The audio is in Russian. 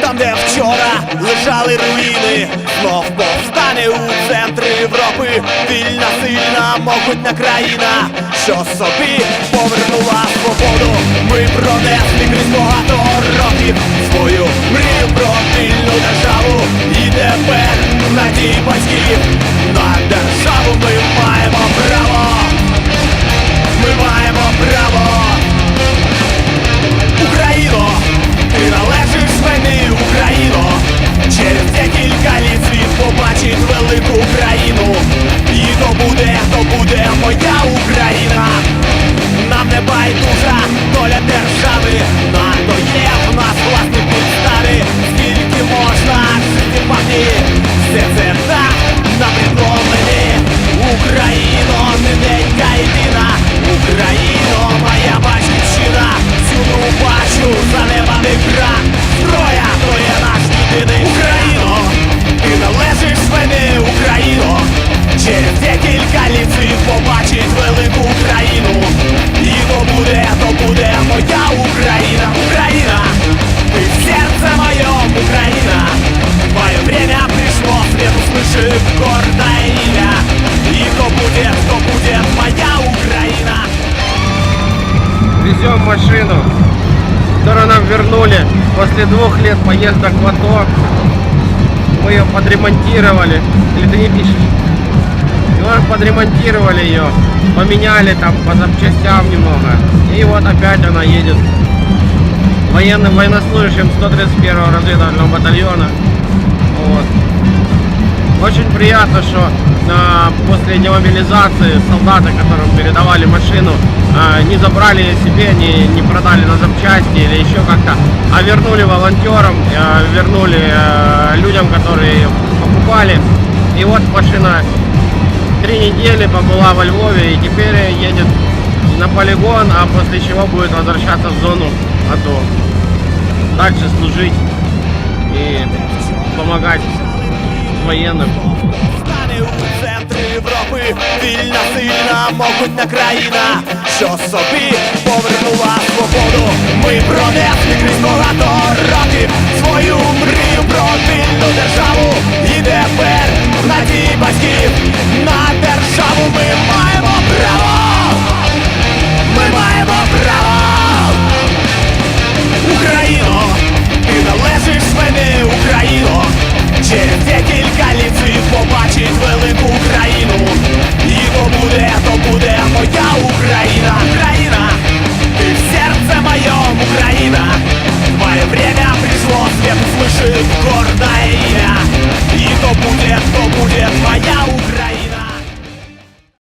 Там, де вчора лежали руїни, знов повстане у центрі Європи. Вільна, сильна, могутня країна, що собі повернула свободу. Ми пронесли крізь багато років свою мрію про вільну державу. І тепер надії батьків на державу ми. Везем машину, которую нам вернули после двух лет поездок в АТО. Мы ее подремонтировали. Или ты не пишешь? Мы подремонтировали ее, поменяли там по запчастям немного. И вот опять она едет военным военнослужащим 131-го разведывательного батальона. Вот. Очень приятно, что а, после демобилизации солдаты, которым передавали машину, а, не забрали себе, не, не продали на запчасти или еще как-то, а вернули волонтерам, а, вернули людям, которые покупали. И вот машина три недели побыла во Львове и теперь едет на полигон, а после чего будет возвращаться в зону АТО. Дальше служить и помогать военным. Стане у центрі Європи вільна, сильна, могутня країна, що собі повернула свободу. Ми пронесли крізь багато Quarter night.